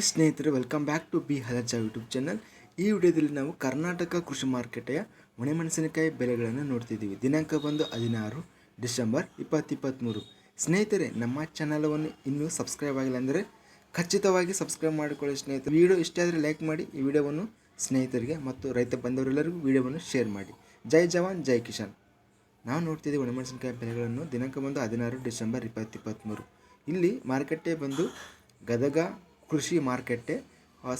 Hi ಸ್ನೇಹಿತರೆ welcome back to B ಹಲಜ YouTube channel ಈ ವಿಡಿಯೋದಲ್ಲಿ ನಾವು ಕರ್ನಾಟಕ ಕೃಷಿ ಮಾರುಕಟ್ಟೆಯ ಒಣಮೆಣಸಿನಕಾಯಿ ಬೆಲೆಗಳನ್ನು ನೋಡ್ತಿದ್ದೀವಿ. ದಿನಾಂಕ ಬಂದು ಹದಿನಾರು ಡಿಸೆಂಬರ್ ಇಪ್ಪತ್ತಿಪ್ಪತ್ತ್ಮೂರು ಸ್ನೇಹಿತರೆ, ನಮ್ಮ ಚಾನಲವನ್ನು ಇನ್ನೂ ಸಬ್ಸ್ಕ್ರೈಬ್ ಆಗಿಲ್ಲ ಅಂದರೆ ಖಚಿತವಾಗಿ ಸಬ್ಸ್ಕ್ರೈಬ್ ಮಾಡಿಕೊಳ್ಳಿ ಸ್ನೇಹಿತರೆ. ವಿಡಿಯೋ ಇಷ್ಟ ಆದರೆ ಲೈಕ್ ಮಾಡಿ, ಈ ವಿಡಿಯೋವನ್ನು ಸ್ನೇಹಿತರಿಗೆ ಮತ್ತು ರೈತ ಬಂದವರೆಲ್ಲರಿಗೂ ವಿಡಿಯೋವನ್ನು ಶೇರ್ ಮಾಡಿ. ಜೈ ಜವಾನ್, ಜೈ ಕಿಶಾನ್ ನಾವು ನೋಡ್ತಿದ್ದೀವಿ ಒಣಮೆಣಸಿನಕಾಯಿ ಬೆಲೆಗಳನ್ನು ದಿನಾಂಕ ಬಂದು ಹದಿನಾರು ಡಿಸೆಂಬರ್ ಇಪ್ಪತ್ತಿಪ್ಪತ್ತ್ಮೂರು ಇಲ್ಲಿ ಮಾರುಕಟ್ಟೆ ಬಂದು ಗದಗ ಕೃಷಿ ಮಾರುಕಟ್ಟೆ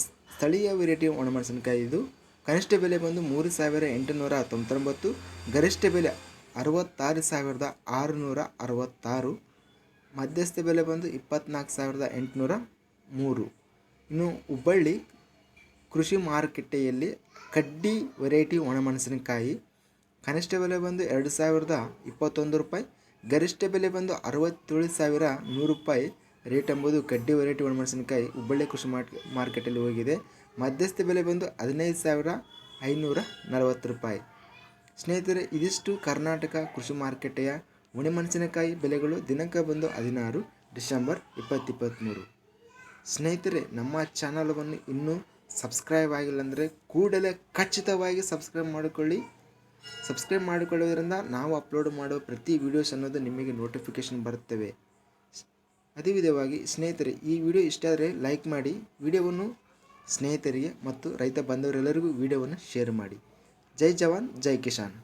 ಸ್ಥಳೀಯ ವೆರೈಟಿ ಒಣಮೆಣಸಿನಕಾಯಿ ಇದು. ಕನಿಷ್ಠ ಬೆಲೆ ಬಂದು ಮೂರು ಸಾವಿರ ಎಂಟುನೂರ ತೊಂಬತ್ತೊಂಬತ್ತು, ಗರಿಷ್ಠ ಬೆಲೆ ಅರವತ್ತಾರು ಸಾವಿರದ ಆರುನೂರ ಅರವತ್ತಾರು, ಮಧ್ಯಸ್ಥ ಬೆಲೆ ಬಂದು ಇಪ್ಪತ್ತ್ನಾಲ್ಕು ಸಾವಿರದ ಎಂಟುನೂರ ಮೂರು. ಇನ್ನು ಹುಬ್ಬಳ್ಳಿ ಕೃಷಿ ಮಾರುಕಟ್ಟೆಯಲ್ಲಿ ಕಡ್ಡಿ ವೆರೈಟಿ ಒಣಮೆಣಸಿನಕಾಯಿ, ಕನಿಷ್ಠ ಬೆಲೆ ಬಂದು ಎರಡು ಸಾವಿರದ ಇಪ್ಪತ್ತೊಂದು ರೂಪಾಯಿ, ಗರಿಷ್ಠ ಬೆಲೆ ಬಂದು ಅರವತ್ತೇಳು ಸಾವಿರ ನೂರು ರೂಪಾಯಿ ರೇಟ್ ಎಂಬುದು ಕಡ್ಡಿ ವೆರೈಟಿ ಒಣಮೆಣಸಿನಕಾಯಿ ಹುಬ್ಬಳ್ಳಿ ಕೃಷಿ ಮಾರ್ಕ್ ಮಾರ್ಕೆಟಲ್ಲಿ ಹೋಗಿದೆ. ಮಧ್ಯಸ್ಥ ಬೆಲೆ ಬಂದು ಹದಿನೈದು ಸಾವಿರ ಐನೂರ ನಲವತ್ತು ರೂಪಾಯಿ. ಸ್ನೇಹಿತರೆ, ಇದಿಷ್ಟು ಕರ್ನಾಟಕ ಕೃಷಿ ಮಾರುಕಟ್ಟೆಯ ಒಣಮೆಣಸಿನಕಾಯಿ ಬೆಲೆಗಳು ದಿನಾಂಕ ಬಂದು ಹದಿನಾರು ಡಿಸೆಂಬರ್ ಇಪ್ಪತ್ತಿಪ್ಪತ್ತ್ಮೂರು ಸ್ನೇಹಿತರೆ, ನಮ್ಮ ಚಾನಲವನ್ನು ಇನ್ನೂ ಸಬ್ಸ್ಕ್ರೈಬ್ ಆಗಿಲ್ಲ ಅಂದರೆ ಕೂಡಲೇ ಖಚಿತವಾಗಿ ಸಬ್ಸ್ಕ್ರೈಬ್ ಮಾಡಿಕೊಳ್ಳಿ. ಸಬ್ಸ್ಕ್ರೈಬ್ ಮಾಡಿಕೊಳ್ಳೋದ್ರಿಂದ ನಾವು ಅಪ್ಲೋಡ್ ಮಾಡುವ ಪ್ರತಿ ವಿಡಿಯೋಸ್ ಅನ್ನೋದು ನಿಮಗೆ ನೋಟಿಫಿಕೇಷನ್ ಬರುತ್ತವೆ. ಅದೇ ವಿಧವಾಗಿ ಸ್ನೇಹಿತರೆ, ಈ ವಿಡಿಯೋ ಇಷ್ಟ ಆದರೆ ಲೈಕ್ ಮಾಡಿ. ವಿಡಿಯೋವನ್ನು ಸ್ನೇಹಿತರಿಗೆ ಮತ್ತು ರೈತ ಬಾಂಧವರೆಲ್ಲರಿಗೂ ವಿಡಿಯೋವನ್ನು ಶೇರ್ ಮಾಡಿ. ಜೈ ಜವಾನ್, ಜೈ ಕಿಸಾನ್.